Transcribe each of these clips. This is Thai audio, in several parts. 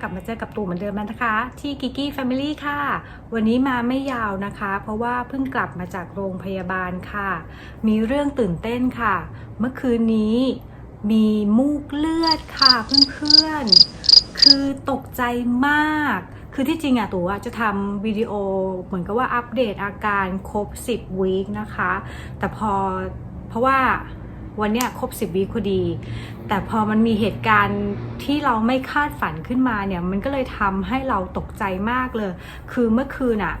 กลับมาเจอกับตู่เหมือนเดิมแล้วนะคะ ที่กิกกี้แฟมิลี่ค่ะ วันนี้มาไม่ยาวนะคะ เพราะว่าเพิ่งกลับมาจากโรงพยาบาลค่ะ มีเรื่องตื่นเต้นค่ะ เมื่อคืนนี้มีมูกเลือดค่ะเพื่อนๆ คือตกใจมาก คือที่จริงอะตัวจะทำวิดีโอเหมือนกับว่าอัปเดตอาการครบ 10วีคนะคะ แต่พอเพราะว่าวันเนี้ยครบ 10วีคพอดี แต่พอมันมีเหตุการณ์ที่เราไม่คาดฝันขึ้นมาเนี่ย มันก็เลยทำให้เราตกใจมากเลย คือเมื่อคืนอะ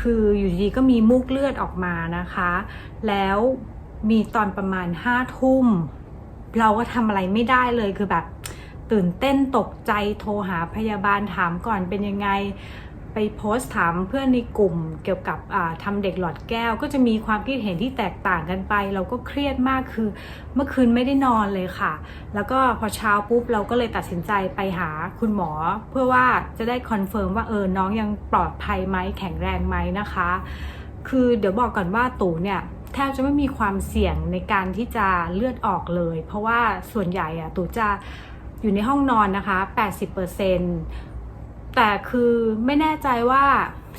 คืออยู่ดีก็มีมูกเลือดออกมานะคะ แล้วมีตอนประมาณห้าทุ่ม เราก็ทำอะไรไม่ได้เลยคือแบบ ตื่นเต้นตกใจโทรหาพยาบาลถามก่อนเป็นยังไงไปโพสต์ถามเพื่อนในกลุ่มเกี่ยวกับอ่าทำเด็กหลอดแก้ว ก็จะมีความคิดเห็นที่แตกต่างกันไป เราก็เครียดมากคือ เมื่อคืนไม่ได้นอนเลยค่ะ แล้วก็พอเช้าปุ๊บเราก็เลยตัดสินใจไปหาคุณหมอ เพื่อว่าจะได้คอนเฟิร์มว่าเออน้องยังปลอดภัยไหมแข็งแรงไหมนะคะ คือเดี๋ยวบอกก่อนว่าตู่เนี่ยแทบจะไม่มีความเสี่ยงในการที่จะเลือดออกเลย เพราะว่าส่วนใหญ่อะตู่จะ อยู่ในห้องนอนนะคะ 80%แต่คือไม่แน่ใจว่า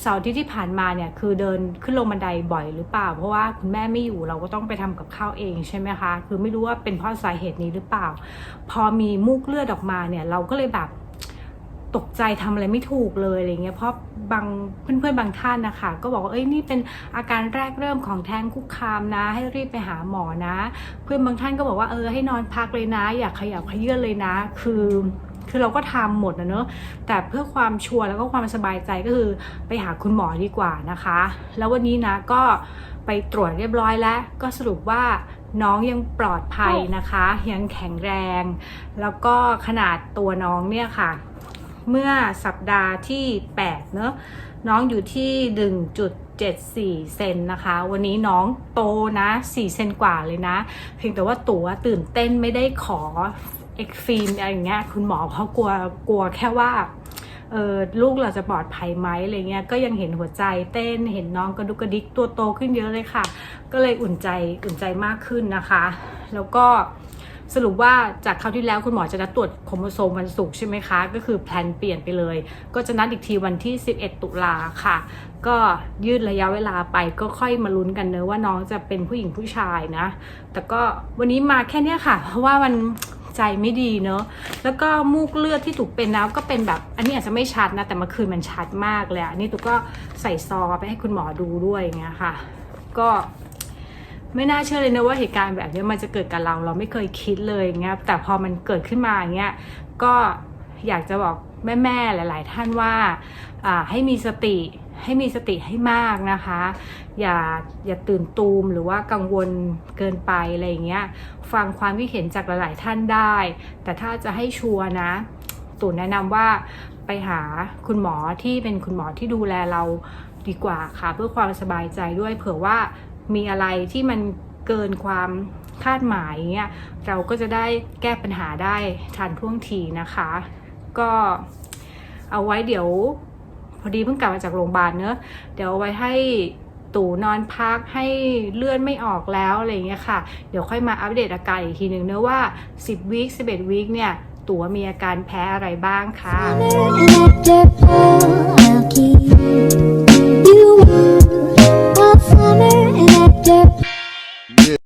เสาร์ที่ที่ผ่านมาเนี่ยคือเดินขึ้นลงบันไดบ่อยหรือเปล่า เพราะว่าคุณแม่ไม่อยู่เราก็ต้องไปทำกับข้าวเองใช่ไหมคะ คือไม่รู้ว่าเป็นเพราะสาเหตุนี้หรือเปล่า พอมีมูกเลือดออกมาเนี่ยเราก็เลยแบบ ตกใจทำอะไรไม่ถูกเลยอะไรเงี้ยเพราะบางเพื่อนๆบางท่านนะคะก็บอกว่าเอ้ยนี่เป็นอาการแรกเริ่มของแท้งคุกคามนะ ให้รีบไปหาหมอนะ เพื่อนบางท่านก็บอกว่าเออให้นอนพักเลยนะ อย่าขยับขยื่นเลยนะ คือคือเราก็ทำหมดนะเนอะแต่เพื่อความชัวร์แล้วก็ความสบายใจก็คือไปหาคุณหมอดีกว่านะคะ แล้ววันนี้นะก็ไปตรวจเรียบร้อยแล้ว ก็สรุปว่าน้องยังปลอดภัยนะคะ ยังแข็งแรง แล้วก็ขนาดตัวน้องเนี่ยค่ะ เมื่อสัปดาห์ที่ 8 เนอะน้องอยู่ที่ 1.74 เซนนะคะ วันนี้น้องโตนะ 4 เซนกว่าเลยนะ เพียงแต่ว่าตัวตื่นเต้นไม่ได้ขอเอ็กฟิล์มอะไรอย่างเงี้ยคุณหมอเขากลัวกลัวแค่ว่าเออลูกเราจะปลอดภัยไหมอะไรเงี้ยก็ยังเห็นหัวใจเต้นเห็นน้องกระดุกกระดิกตัวโตขึ้นเยอะเลยค่ะ ก็เลยอุ่นใจอุ่นใจมากขึ้นนะคะ แล้วก็ สรุปว่าจากคราวที่แล้วคุณหมอจะนัดตรวจโครโมโซมวันศุกร์ใช่ไหมคะ ก็คือแพลนเปลี่ยนไปเลย ก็จะนัดอีกทีวันที่ 11 ตุลาค่ะ ก็ยืดระยะเวลาไปก็ค่อยมาลุ้นกันเนอะว่าน้องจะเป็นผู้หญิงผู้ชายนะ แต่ก็วันนี้มาแค่เนี้ยค่ะ เพราะว่ามันใจไม่ดีเนอะแล้วก็มูกเลือดที่ถูกเป็นนะก็เป็นแบบ อันนี้อาจจะไม่ชัดนะ แต่เมื่อคืนมันชัดมากเลยอะอันนี่ตุกก็ใส่ซอไปให้คุณหมอดูด้วยอย่างเงี้ยค่ะ ก็ ไม่น่าเชื่อเลยนะว่าเหตุการณ์แบบนี้มันจะเกิดกับเรา เราไม่เคยคิดเลยอย่างเงี้ยแต่พอมันเกิดขึ้นมาอย่างเงี้ยก็อยากจะบอกแม่ๆหลาย ๆ ท่านว่าให้มีสติให้มีสติให้มากนะคะ อย่าอย่าตื่นตูมหรือว่ากังวลเกินไปอะไรอย่างเงี้ยฟังความคิดเห็นจากหลาย ๆ ท่านได้ แต่ถ้าจะให้ชัวร์นะตู่แนะนำว่าไปหาคุณหมอที่เป็นคุณหมอที่ดูแลเราดีกว่าค่ะ เพื่อความสบายใจด้วยเผื่อว่า มีอะไรที่มันเกินความคาดหมายเงี้ยเราก็จะได้แก้ปัญหาได้ทันท่วงทีนะคะ ก็เอาไว้เดี๋ยวพอดีเพิ่งกลับมาจากโรงพยาบาลเนอะเดี๋ยวเอาไว้ให้ตู่นอนพักให้เลื่อดไม่ออกแล้วอะไรเงี้ยค่ะ เดี๋ยวค่อยมาอัปเดตอาการอีกทีหนึ่งเนอะว่า 10 วีค11 วีคเนี่ยตู่มีอาการแพ้อะไรบ้างค่ะ